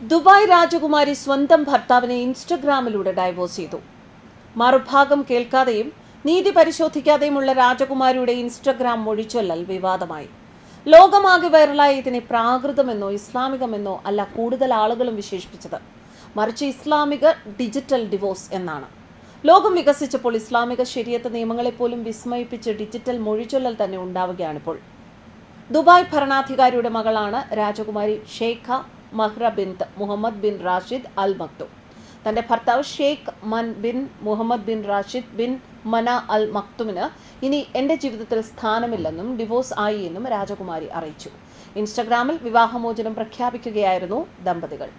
Dubai രാജകുമാരി സ്വന്തം ഭർത്താവിനെ ഇൻസ്റ്റഗ്രാമിലൂടെ ഡൈവോഴ്സ് ചെയ്തു. മറുഭാഗം കേൾക്കാതെയും നീതി പരിശോധിക്കാതെയുമുള്ള രാജകുമാരിയുടെ ഇൻസ്റ്റഗ്രാം മൊഴിച്ചൊല്ലൽ വിവാദമായി. ലോകമാകെ വൈറലായ ഇതിനെ പ്രാകൃതമെന്നോ ഇസ്ലാമികമെന്നോ അല്ല കൂടുതൽ ആളുകളും വിശേഷിപ്പിച്ചത്. മറിച്ച് ഇസ്ലാമിക ഡിജിറ്റൽ ഡിവോഴ്സ് എന്നാണ്. ലോകം വികസിച്ചപ്പോൾ ഇസ്ലാമിക ശരിയത്ത് നിയമങ്ങളെപ്പോലും വിസ്മയിപ്പിച്ച് ഡിജിറ്റൽ മൊഴിച്ചൊല്ലൽ തന്നെ ഉണ്ടാവുകയാണിപ്പോൾ. ദുബായ് ഭരണാധികാരിയുടെ മകളാണ് രാജകുമാരി Sheikha Mahra bin Mohammed bin Rashid Al Maktoum തന്റെ ഭർത്താവ് Sheikh Mana bin Mohammed bin Rashid bin Mana Al മക്തുമിന് ഇനി എന്റെ ജീവിതത്തിൽ സ്ഥാനമില്ലെന്നും ഡിവോഴ്സ് ആയി എന്നും രാജകുമാരി അറിയിച്ചു. ഇൻസ്റ്റഗ്രാമിൽ വിവാഹമോചനം പ്രഖ്യാപിക്കുകയായിരുന്നു ദമ്പതികൾ.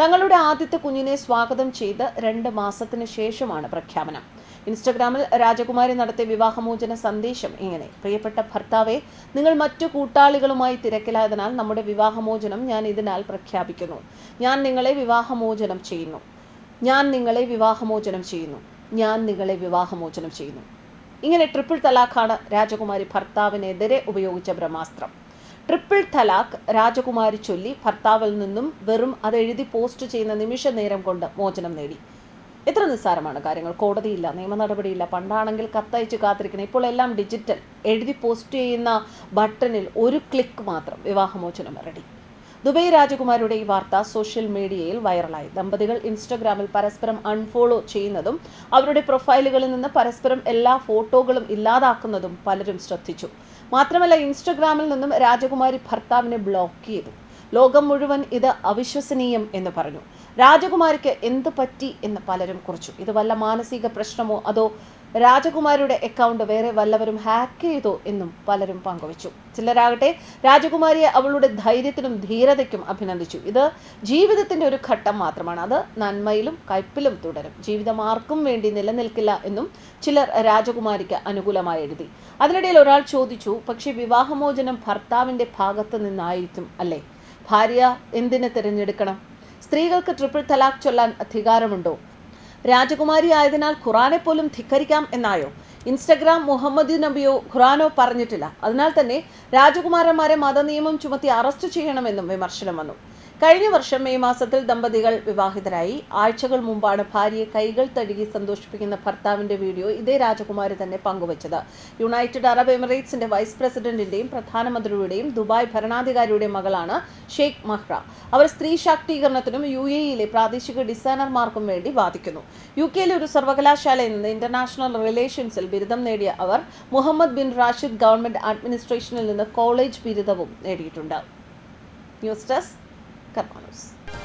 തങ്ങളുടെ ആദ്യത്തെ കുഞ്ഞിനെ സ്വാഗതം ചെയ്ത് രണ്ട് മാസത്തിന് ശേഷമാണ് പ്രഖ്യാപനം. ഇൻസ്റ്റഗ്രാമിൽ രാജകുമാരി നടത്തിയ വിവാഹമോചന സന്ദേശം ഇങ്ങനെ. പ്രിയപ്പെട്ട ഭർത്താവെ നിങ്ങൾ മറ്റു കൂട്ടാളികളുമായി തിരക്കിലായതിനാൽ നമ്മുടെ വിവാഹമോചനം ഞാൻ ഇതിനാൽ പ്രഖ്യാപിക്കുന്നു. ഞാൻ നിങ്ങളെ വിവാഹമോചനം ചെയ്യുന്നു. ഞാൻ നിങ്ങളെ വിവാഹമോചനം ചെയ്യുന്നു. ഞാൻ നിങ്ങളെ വിവാഹമോചനം ചെയ്യുന്നു. ഇങ്ങനെ ട്രിപ്പിൾ തലാഖാണ് രാജകുമാരി ഭർത്താവിനെതിരെ ഉപയോഗിച്ച ബ്രഹ്മാസ്ത്രം. ട്രിപ്പിൾ തലാഖ് രാജകുമാരി ചൊല്ലി ഭർത്താവിൽ നിന്നും വെറും അത് എഴുതി പോസ്റ്റ് ചെയ്യുന്ന നിമിഷ നേരം കൊണ്ട് മോചനം നേടി. എത്ര നിസ്സാരമാണ് കാര്യങ്ങൾ. കോടതിയില്ല നിയമ നടപടിയില്ല. പണ്ടാണെങ്കിൽ കത്തയച്ച് കാത്തിരിക്കണം ഇപ്പോൾ എല്ലാം ഡിജിറ്റൽ എഴുതി പോസ്റ്റ് ചെയ്യുന്ന ബട്ടണിൽ ഒരു ക്ലിക്ക് മാത്രം വിവാഹമോചനം റെഡി ദുബൈ രാജകുമാരിയുടെ ഈ വാർത്ത സോഷ്യൽ മീഡിയയിൽ വൈറലായി ദമ്പതികൾ ഇൻസ്റ്റഗ്രാമിൽ പരസ്പരം അൺഫോളോ ചെയ്യുന്നതും അവരുടെ പ്രൊഫൈലുകളിൽ നിന്ന് പരസ്പരം എല്ലാ ഫോട്ടോകളും ഇല്ലാതാക്കുന്നതും പലരും ശ്രദ്ധിച്ചു. മാത്രമല്ല ഇൻസ്റ്റഗ്രാമിൽ നിന്നും രാജകുമാരി ഭർത്താവിനെ ബ്ലോക്ക് ചെയ്തു. ലോകം മുഴുവൻ ഇത് അവിശ്വസനീയം എന്ന് പറഞ്ഞു. രാജകുമാരിക്ക് എന്ത് പറ്റി എന്ന് പലരും കുറിച്ചു. ഇത് വല്ല മാനസിക പ്രശ്നമോ അതോ രാജകുമാരിയുടെ അക്കൗണ്ട് വേറെ വല്ലവരും ഹാക്ക് ചെയ്തോ എന്നും പലരും പങ്കുവച്ചു. ചിലരാകട്ടെ രാജകുമാരിയെ അവളുടെ ധൈര്യത്തിനും ധീരതയ്ക്കും അഭിനന്ദിച്ചു. ഇത് ജീവിതത്തിന്റെ ഒരു ഘട്ടം മാത്രമാണ്. അത് നന്മയിലും കയ്പിലും തുടരും. ജീവിതം ആർക്കും വേണ്ടി നിലനിൽക്കില്ല എന്നും ചിലർ രാജകുമാരിക്ക് അനുകൂലമായി എഴുതി. അതിനിടയിൽ ഒരാൾ ചോദിച്ചു പക്ഷേ വിവാഹമോചനം ഭർത്താവിന്റെ ഭാഗത്ത് നിന്നായിരിക്കും അല്ലേ? ഭാര്യ എന്തിനെ തിരഞ്ഞെടുക്കണം? സ്ത്രീകൾക്ക് ട്രിപ്പിൾ തലാഖ് ചൊല്ലാൻ അധികാരമുണ്ടോ? രാജകുമാരി ആയതിനാൽ ഖുറാനെ പോലും ധിക്കരിക്കാം എന്നായോ? ഇൻസ്റ്റഗ്രാം മുഹമ്മദ് നബിയോ ഖുറാനോ പറഞ്ഞിട്ടില്ല. അതിനാൽ തന്നെ രാജകുമാരന്മാരെ മതനിയമം ചുമത്തി അറസ്റ്റ് ചെയ്യണമെന്നും വിമർശനം വന്നു. കഴിഞ്ഞ വർഷം മെയ് മാസത്തിൽ ദമ്പതികൾ വിവാഹിതരായി. ആഴ്ചകൾ മുമ്പാണ് ഭാര്യയെ കൈകൾ തഴുകി സന്തോഷിപ്പിക്കുന്ന ഭർത്താവിന്റെ വീഡിയോ ഇതേ രാജകുമാരി തന്നെ പങ്കുവച്ചത്. യുണൈറ്റഡ് അറബ് എമിറേറ്റ്സിന്റെ വൈസ് പ്രസിഡന്റിന്റെയും പ്രധാനമന്ത്രിയുടെയും ദുബായ് ഭരണാധികാരിയുടെ മകളാണ് ഷെയ്ഖ് മഹ്റ. അവർ സ്ത്രീ ശാക്തീകരണത്തിനും യു എയിലെ പ്രാദേശിക ഡിസൈനർമാർക്കും വേണ്ടി വാദിക്കുന്നു. യു കെയിലെ ഒരു സർവകലാശാലയിൽ നിന്ന് ഇന്റർനാഷണൽ റിലേഷൻസിൽ ബിരുദം നേടിയ അവർ മുഹമ്മദ് ബിൻ റാഷിദ് ഗവൺമെന്റ് അഡ്മിനിസ്ട്രേഷനിൽ നിന്ന് കോളേജ് ബിരുദവും നേടിയിട്ടുണ്ട്. ന്യൂസ് ഡെസ്ക് કરવાનો છે